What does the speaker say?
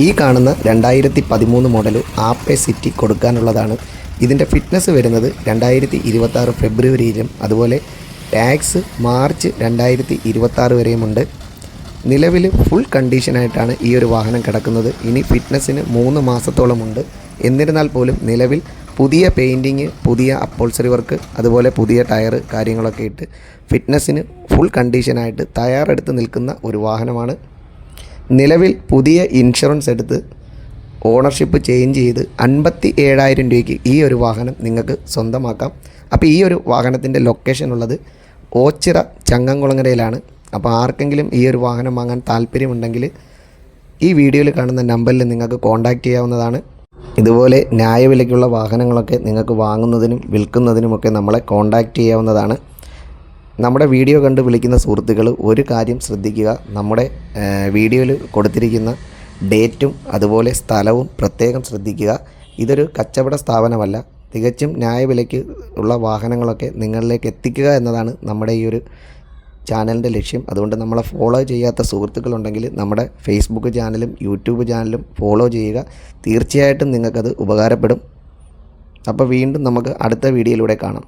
ഈ കാണുന്ന രണ്ടായിരത്തി പതിമൂന്ന് മോഡൽ ആപ്പെ സിറ്റി കൊടുക്കാനുള്ളതാണ്. ഇതിന്റെ ഫിറ്റ്നസ് വരുന്നത് രണ്ടായിരത്തി ഇരുപത്തി ആറ് ഫെബ്രുവരിയിലും അതുപോലെ ടാക്സ് മാർച്ച് രണ്ടായിരത്തി ഇരുപത്തി ആറ് വരെയുമുണ്ട്. നിലവിൽ ഫുൾ കണ്ടീഷനായിട്ടാണ് ഈ ഒരു വാഹനം കിടക്കുന്നത്. ഇനി ഫിറ്റ്നസ്സിന് മൂന്ന് മാസത്തോളമുണ്ട്. എന്നിരുന്നാൽ പോലും നിലവിൽ പുതിയ പെയിന്റിങ് പുതിയ അപ്പോൾസറി വർക്ക് അതുപോലെ പുതിയ ടയർ കാര്യങ്ങളൊക്കെ ഇട്ട് ഫിറ്റ്നസ്സിന് ഫുൾ കണ്ടീഷനായിട്ട് തയ്യാറെടുത്ത് നിൽക്കുന്ന ഒരു വാഹനമാണ്. നിലവിൽ പുതിയ ഇൻഷുറൻസ് എടുത്ത് ഓണർഷിപ്പ് ചേഞ്ച് ചെയ്ത് അൻപത്തി ഏഴായിരം രൂപയ്ക്ക് ഈ ഒരു വാഹനം നിങ്ങൾക്ക് സ്വന്തമാക്കാം. അപ്പോൾ ഈ ഒരു വാഹനത്തിന്റെ ലൊക്കേഷൻ ഉള്ളത് ഓച്ചിറ ചങ്ങംകുളങ്ങരയിലാണ്. അപ്പോൾ ആർക്കെങ്കിലും ഈ ഒരു വാഹനം വാങ്ങാൻ താല്പര്യമുണ്ടെങ്കിൽ ഈ വീഡിയോയിൽ കാണുന്ന നമ്പറിൽ നിങ്ങൾക്ക് കോൺടാക്റ്റ് ചെയ്യാവുന്നതാണ്. ഇതുപോലെ ന്യായവിലയ്ക്കുള്ള വാഹനങ്ങളൊക്കെ നിങ്ങൾക്ക് വാങ്ങുന്നതിനും വിൽക്കുന്നതിനുമൊക്കെ നമ്മളെ കോൺടാക്റ്റ് ചെയ്യാവുന്നതാണ്. നമ്മുടെ വീഡിയോ കണ്ട് വിളിക്കുന്ന സുഹൃത്തുക്കൾ ഒരു കാര്യം ശ്രദ്ധിക്കുക. നമ്മുടെ വീഡിയോയിൽ കൊടുത്തിരിക്കുന്ന ഡേറ്റും അതുപോലെ സ്ഥലവും പ്രത്യേകം ശ്രദ്ധിക്കുക. ഇതൊരു കച്ചവട സ്ഥാപനമല്ല. തികച്ചും ന്യായവിലയ്ക്ക് ഉള്ള വാഹനങ്ങളൊക്കെ നിങ്ങളിലേക്ക് എത്തിക്കുക എന്നതാണ് നമ്മുടെ ഈ ഒരു ചാനലിന്റെ ലക്ഷ്യം. അതുകൊണ്ട് നമ്മളെ ഫോളോ ചെയ്യാത്ത സുഹൃത്തുക്കളുണ്ടെങ്കിൽ നമ്മുടെ ഫേസ്ബുക്ക് ചാനലും യൂട്യൂബ് ചാനലും ഫോളോ ചെയ്യുക. തീർച്ചയായിട്ടും നിങ്ങൾക്കത് ഉപകാരപ്പെടും. അപ്പോൾ വീണ്ടും നമുക്ക് അടുത്ത വീഡിയോയിലൂടെ കാണാം.